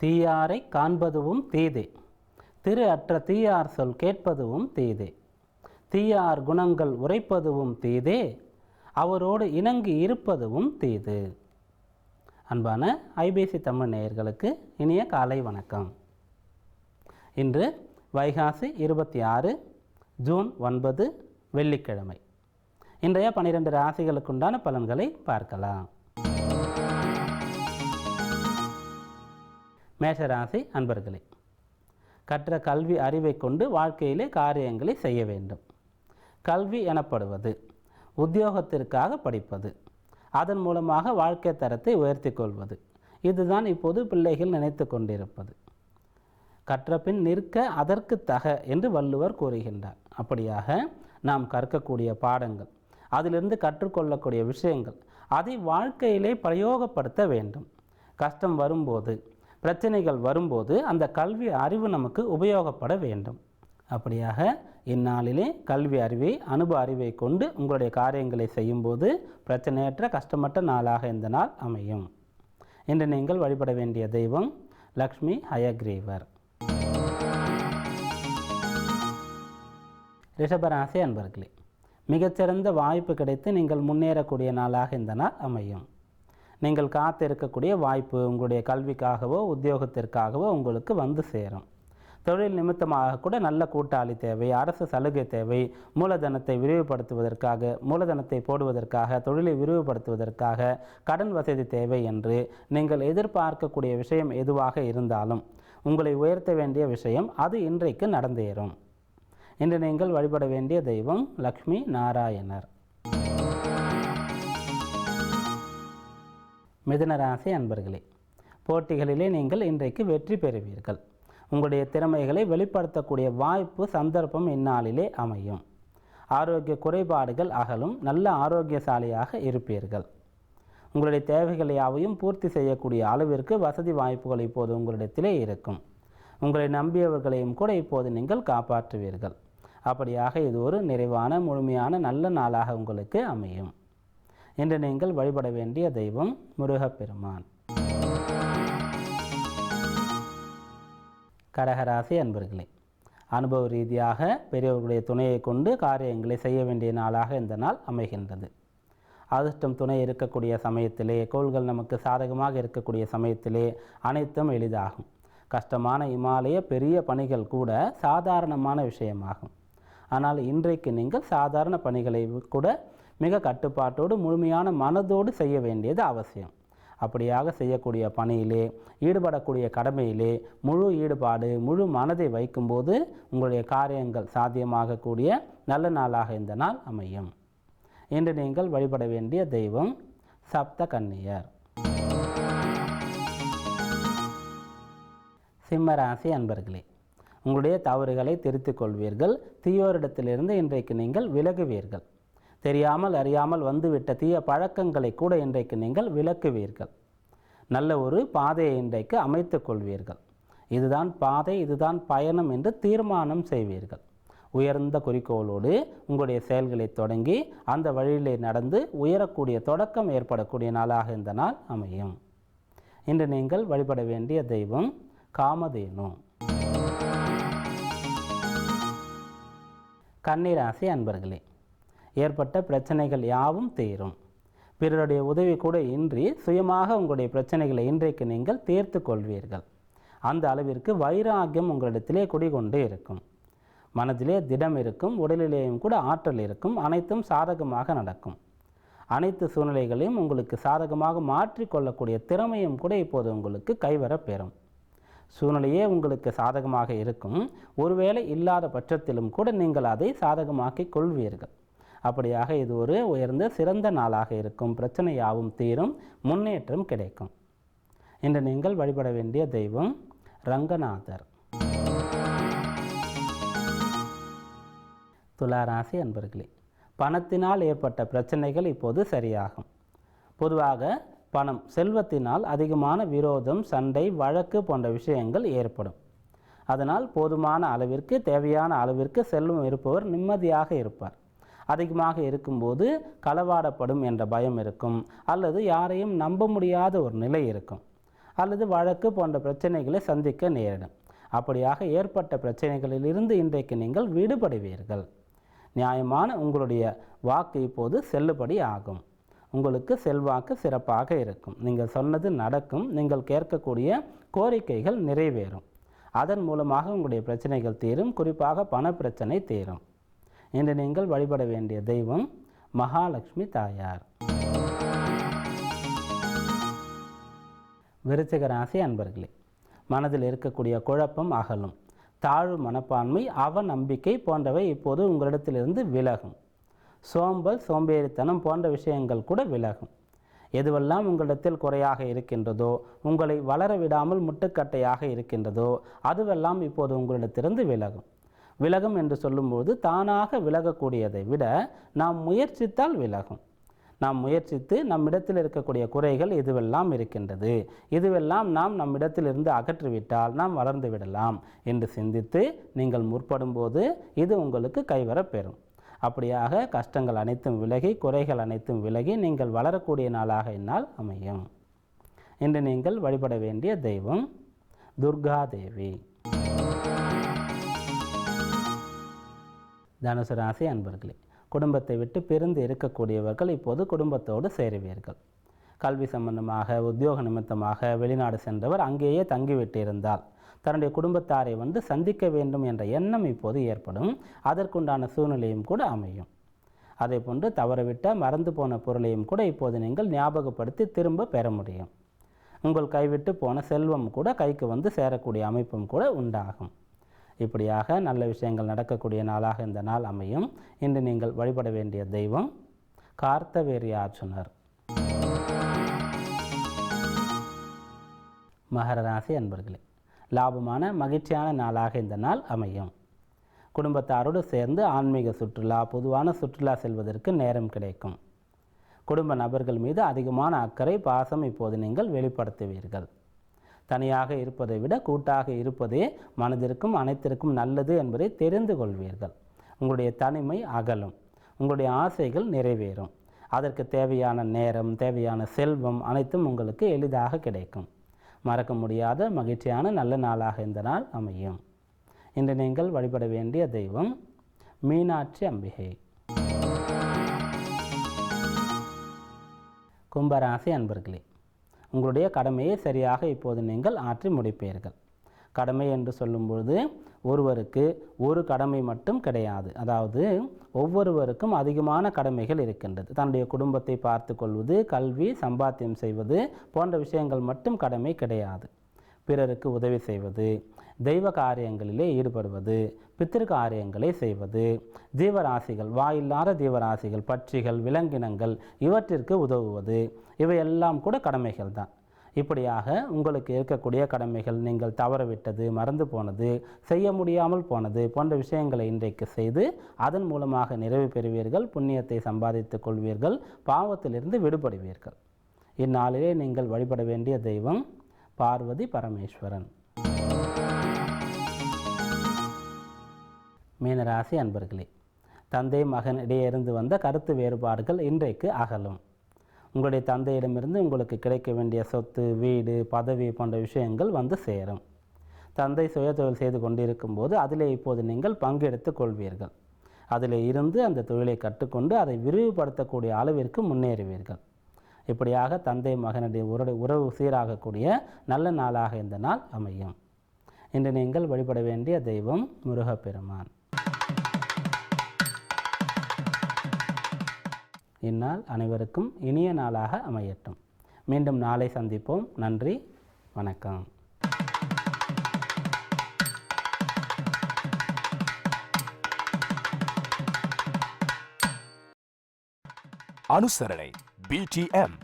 தீயாரை காண்பதுவும் தீதே. திரு அற்ற தீயார் சொல் கேட்பதுவும் தீதே. தீயார் குணங்கள் உரைப்பதுவும் தீதே அவரோடு இணங்கி இருப்பதுவும் தீது. அன்பான ஐபிசி தமிழ் நேயர்களுக்கு இனிய காலை வணக்கம். இன்று வைகாசி இருபத்தி ஆறு ஜூன் ஒன்பது வெள்ளிக்கிழமை. இன்றைய பனிரெண்டு ராசிகளுக்குண்டான பலன்களை பார்க்கலாம். மேஷராசி அன்பர்களே கற்ற கல்வி அறிவை கொண்டு வாழ்க்கையிலே காரியங்களை செய்ய வேண்டும். கல்வி எனப்படுவது உத்தியோகத்திற்காக படிப்பது அதன் மூலமாக வாழ்க்கை தரத்தை உயர்த்தி கொள்வது இதுதான் இப்போது பிள்ளைகள் நினைத்து கொண்டிருப்பது. கற்றபின் நிற்க அதற்கு தக என்று வள்ளுவர் கூறுகின்றார். அப்படியாக நாம் கற்கக்கூடிய பாடங்கள் அதிலிருந்து கற்றுக்கொள்ளக்கூடிய விஷயங்கள் அதை வாழ்க்கையிலே பிரயோகப்படுத்த வேண்டும். கஷ்டம் வரும்போது பிரச்சனைகள் வரும்போது அந்த கல்வி அறிவு நமக்கு உபயோகப்பட வேண்டும். அப்படியாக இந்நாளிலே கல்வி அறிவை அனுபவ அறிவை கொண்டு உங்களுடைய காரியங்களை செய்யும்போது பிரச்சனையற்ற கஷ்டமற்ற நாளாக இந்த நாள் அமையும். இன்று நீங்கள் வழிபட வேண்டிய தெய்வம் லக்ஷ்மி ஹயக்ரீவர். ரிஷபராசி அன்பர்களே மிகச்சிறந்த வாய்ப்பு கிடைத்து நீங்கள் முன்னேறக்கூடிய நாளாக இந்த நாள் அமையும். நீங்கள் காத்திருக்கக்கூடிய வாய்ப்பு உங்களுடைய கல்விக்காகவோ உத்தியோகத்திற்காகவோ உங்களுக்கு வந்து சேரும். தொழில் நிமித்தமாக கூட நல்ல கூட்டாளி தேவை அரசு சலுகை தேவை மூலதனத்தை விரிவுபடுத்துவதற்காக மூலதனத்தை போடுவதற்காக தொழிலை விரிவுபடுத்துவதற்காக கடன் வசதி தேவை என்று நீங்கள் எதிர்பார்க்கக்கூடிய விஷயம் எதுவாக இருந்தாலும் உங்களை உயர்த்த வேண்டிய விஷயம் அது இன்றைக்கு நடந்தேறும். இன்று நீங்கள் வழிபட வேண்டிய தெய்வம் லக்ஷ்மி நாராயணர். மிதுனராசி அன்பர்களே போட்டிகளிலே நீங்கள் இன்றைக்கு வெற்றி பெறுவீர்கள். உங்களுடைய திறமைகளை வெளிப்படுத்தக்கூடிய வாய்ப்பு சந்தர்ப்பம் இந்நாளிலே அமையும். ஆரோக்கிய குறைபாடுகள் அகலும் நல்ல ஆரோக்கியசாலியாக இருப்பீர்கள். உங்களுடைய தேவைகளை யாவையும் பூர்த்தி செய்யக்கூடிய அளவிற்கு வசதி வாய்ப்புகள் இப்போது உங்களிடத்திலே இருக்கும். உங்களை நம்பியவர்களையும் கூட இப்போது நீங்கள் காப்பாற்றுவீர்கள். அப்படியாக இது ஒரு நிறைவான முழுமையான நல்ல நாளாக உங்களுக்கு அமையும். இன்று நீங்கள் வழிபட வேண்டிய தெய்வம் முருகப்பெருமான். கடகராசி அன்பர்களே அனுபவ ரீதியாக பெரியவர்களுடைய துணையை கொண்டு காரியங்களை செய்ய வேண்டிய நாளாக இந்த நாள் அமைகின்றது. அதிர்ஷ்டம் துணை இருக்கக்கூடிய சமயத்திலே கோள்கள் நமக்கு சாதகமாக இருக்கக்கூடிய சமயத்திலே அனைத்தும் எளிதாகும். கஷ்டமான இமாலய பெரிய பணிகள் கூட சாதாரணமான விஷயமாகும். ஆனால் இன்றைக்கு நீங்கள் சாதாரண பணிகளை கூட மிக கட்டுப்பாட்டோடு முழுமையான மனதோடு செய்ய வேண்டியது அவசியம். அப்படியாக செய்யக்கூடிய பணியிலே ஈடுபடக்கூடிய கடமையிலே முழு ஈடுபாடு முழு மனதை வைக்கும்போது உங்களுடைய காரியங்கள் சாத்தியமாகக்கூடிய நல்ல நாளாக இந்த நாள் அமையும். இன்று நீங்கள் வழிபட வேண்டிய தெய்வம் சப்த கன்னியர். சிம்மராசி அன்பர்களே உங்களுடைய தவறுகளை திருத்திக் கொள்வீர்கள். தீயோரிடத்திலிருந்து இன்றைக்கு நீங்கள் விலகுவீர்கள். தெரியாமல் அறியாமல் வந்துவிட்ட தீய பழக்கங்களை கூட இன்றைக்கு நீங்கள் விளக்குவீர்கள். நல்ல ஒரு பாதையை இன்றைக்கு அமைத்து கொள்வீர்கள். இதுதான் பாதை இதுதான் பயணம் என்று தீர்மானம் செய்வீர்கள். உயர்ந்த குறிக்கோளோடு உங்களுடைய செயல்களை தொடங்கி அந்த வழியிலே நடந்து உயரக்கூடிய தொடக்கம் ஏற்படக்கூடிய நாளாக இந்த நாள் அமையும். இன்று நீங்கள் வழிபட வேண்டிய தெய்வம் காமதேனு. கன்னிராசி அன்பர்களே ஏற்பட்ட பிரச்சனைகள் யாவும் தீரும். பிறருடைய உதவி கூட இன்றி சுயமாக உங்களுடைய பிரச்சனைகளை இன்றைக்கு நீங்கள் தீர்த்து கொள்வீர்கள். அந்த அளவிற்கு வைராக்கியம் உங்களிடத்திலே குடிகொண்டு இருக்கும். மனதிலே திடம் இருக்கும் உடலிலேயும் கூட ஆற்றல் இருக்கும் அனைத்தும் சாதகமாக நடக்கும். அனைத்து சூழ்நிலைகளையும் உங்களுக்கு சாதகமாக மாற்றிக்கொள்ளக்கூடிய திறமையும் கூட இப்போது உங்களுக்கு கைவரப்பெறும் சூழ்நிலையே உங்களுக்கு சாதகமாக இருக்கும். ஒருவேளை இல்லாத பட்சத்திலும் கூட நீங்கள் அதை சாதகமாக்கிக் கொள்வீர்கள். அப்படியாக இது ஒரு உயர்ந்த சிறந்த நாளாக இருக்கும். பிரச்சனை யாவும் தீரும் முன்னேற்றம் கிடைக்கும். இன்று நீங்கள் வழிபட வேண்டிய தெய்வம் ரங்கநாதர். துளாராசி அன்பர்களே பணத்தினால் ஏற்பட்ட பிரச்சனைகள் இப்போது சரியாகும். பொதுவாக பணம் செல்வத்தினால் அதிகமான விரோதம் சண்டை வழக்கு போன்ற விஷயங்கள் ஏற்படும். அதனால் போதுமான அளவிற்கு தேவையான அளவிற்கு செல்வம் இருப்பவர் நிம்மதியாக இருப்பார். அதிகமாக இருக்கும்போது களவாடப்படும் என்ற பயம் இருக்கும். அல்லது யாரையும் நம்ப முடியாத ஒரு நிலை இருக்கும். அல்லது வழக்கு போன்ற பிரச்சனைகளை சந்திக்க நேரிடும். அப்படியாக ஏற்பட்ட பிரச்சனைகளிலிருந்து இன்றைக்கு நீங்கள் விடுபடுவீர்கள். நியாயமான உங்களுடைய வாக்கு இப்போது செல்லுபடி ஆகும். உங்களுக்கு செல்வாக்கு சிறப்பாக இருக்கும். நீங்கள் சொன்னது நடக்கும். நீங்கள் கேட்கக்கூடிய கோரிக்கைகள் நிறைவேறும். அதன் மூலமாக உங்களுடைய பிரச்சனைகள் தீரும். குறிப்பாக பண பிரச்சனை தீரும். இன்று நீங்கள் வழிபட வேண்டிய தெய்வம் மகாலட்சுமி தாயார். விருச்சிக ராசி அன்பர்களே மனதில் இருக்கக்கூடிய குழப்பம் அகலும். தாழ்வு மனப்பான்மை அவ நம்பிக்கை போன்றவை இப்போது உங்களிடத்திலிருந்து விலகும். சோம்பல் சோம்பேறித்தனம் போன்ற விஷயங்கள் கூட விலகும். எதுவெல்லாம் உங்களிடத்தில் குறையாக இருக்கின்றதோ உங்களை வளர விடாமல் முட்டுக்கட்டையாக இருக்கின்றதோ அதுவெல்லாம் இப்போது உங்களிடத்திலிருந்து விலகும். விலகும் என்று சொல்லும்போது தானாக விலகக்கூடியதை விட நாம் முயற்சித்தால் விலகும். நாம் முயற்சித்து நம்மிடத்தில் இருக்கக்கூடிய குறைகள் இதுவெல்லாம் இருக்கின்றது? இதுவெல்லாம் நாம் நம்மிடத்திலிருந்து அகற்றிவிட்டால் நாம் வளர்ந்து விடலாம் என்று சிந்தித்து நீங்கள் முற்படும்போது இது உங்களுக்கு கைவரப்பெறும் அப்படியாக கஷ்டங்கள் அனைத்தும் விலகி குறைகள் அனைத்தும் விலகி நீங்கள் வளரக்கூடிய நாளாக இந்நாள் அமையும். இன்று நீங்கள் வழிபட வேண்டிய தெய்வம் துர்கா தேவி தனுசு ராசி அன்பர்களே குடும்பத்தை விட்டு பிரிந்து இருக்கக்கூடியவர்கள் இப்போது குடும்பத்தோடு சேருவீர்கள். கல்வி சம்பந்தமாக உத்தியோக நிமித்தமாக வெளிநாடு சென்றவர் அங்கேயே தங்கிவிட்டு இருந்தால் தன்னுடைய குடும்பத்தாரை வந்து சந்திக்க வேண்டும் என்ற எண்ணம் இப்போது ஏற்படும். அதற்குண்டான சூழ்நிலையும் கூட அமையும். அதே போன்று தவறவிட்ட மறந்து போன பொருளையும் கூட இப்போது நீங்கள் ஞாபகப்படுத்தி திரும்ப பெற முடியும். உங்கள் கைவிட்டு போன செல்வம் கூட கைக்கு வந்து சேரக்கூடிய அமைப்பும் கூட உண்டாகும். இப்படியாக நல்ல விஷயங்கள் நடக்கக்கூடிய நாளாக இந்த நாள் அமையும். இன்று நீங்கள் வழிபட வேண்டிய தெய்வம் கார்த்தவேரியார்ஜுனர் மகர ராசி அன்பர்களே லாபமான மகிழ்ச்சியான நாளாக இந்த நாள் அமையும். குடும்பத்தாரோடு சேர்ந்து ஆன்மீக சுற்றுலா பொதுவான சுற்றுலா செல்வதற்கு நேரம் கிடைக்கும். குடும்ப நபர்கள் மீது அதிகமான அக்கறை பாசம் இப்போது நீங்கள் வெளிப்படுத்துவீர்கள். தனியாக இருப்பதை விட கூட்டாக இருப்பதே மனதிற்கும் அனைத்திற்கும் நல்லது என்பதை தெரிந்து கொள்வீர்கள். உங்களுடைய தனிமை அகலும். உங்களுடைய ஆசைகள் நிறைவேறும். அதற்கு தேவையான நேரம் தேவையான செல்வம் அனைத்தும் உங்களுக்கு எளிதாக கிடைக்கும். மறக்க முடியாத மகிழ்ச்சியான நல்ல நாளாக இந்த நாள் அமையும். இன்று நீங்கள் வழிபட வேண்டிய தெய்வம் மீனாட்சி அம்பிகை. கும்பராசி அன்பர்களே உங்களுடைய கடமையை சரியாக இப்போது நீங்கள் ஆற்றி முடிப்பீர்கள். கடமை என்று சொல்லும்பொழுது ஒருவருக்கு ஒரு கடமை மட்டும் கிடையாது. அதாவது ஒவ்வொருவருக்கும் அதிகமான கடமைகள் இருக்கின்றது. தன்னுடைய குடும்பத்தை பார்த்து கொள்வது கல்வி சம்பாத்தியம் செய்வது போன்ற விஷயங்கள் மட்டும் கடமை கிடையாது. பிறருக்கு உதவி செய்வது தெய்வ காரியங்களிலே ஈடுபடுவது பித்திரு காரியங்களை செய்வது ஜீவராசிகள் வாயில்லாத ஜீவராசிகள் பட்சிகள் விலங்கினங்கள் இவற்றிற்கு உதவுவது இவையெல்லாம் கூட கடமைகள் தான். இப்படியாக உங்களுக்கு இருக்கக்கூடிய கடமைகள் நீங்கள் தவறவிட்டது மறந்து போனது செய்ய முடியாமல் போனது போன்ற விஷயங்களை இன்றைக்கு செய்து அதன் மூலமாக நிறைவு பெறுவீர்கள் புண்ணியத்தை சம்பாதித்துக் கொள்வீர்கள் பாவத்திலிருந்து விடுபடுவீர்கள். இந்நாளிலே நீங்கள் வழிபட வேண்டிய தெய்வம் பார்வதி பரமேஸ்வரன். மீனராசி அன்பர்களே தந்தை மகன் இடையே இருந்து வந்த கருத்து வேறுபாடுகள் இன்றைக்கு அகலும். உங்களுடைய தந்தையிடமிருந்து உங்களுக்கு கிடைக்க வேண்டிய சொத்து வீடு பதவி போன்ற விஷயங்கள் வந்து சேரும். தந்தை சுயதொழில் செய்து கொண்டிருக்கும் போது அதிலே இப்போது நீங்கள் பங்கெடுத்துக் கொள்வீர்கள். அதில் இருந்து அந்த தொழிலை கற்றுக்கொண்டு அதை விரிவுபடுத்தக்கூடிய அளவிற்கு முன்னேறுவீர்கள். இப்படியாக தந்தை மகனுடைய உறவு உறவு சீராகக்கூடிய நல்ல நாளாக இந்த நாள் அமையும். இன்று நீங்கள் வழிபட வேண்டிய தெய்வம் முருகப்பெருமான். இந்நாள் அனைவருக்கும் இனிய நாளாக அமையட்டும். மீண்டும் நாளை சந்திப்போம். நன்றி. வணக்கம். அனுசரணை பிடிஎம்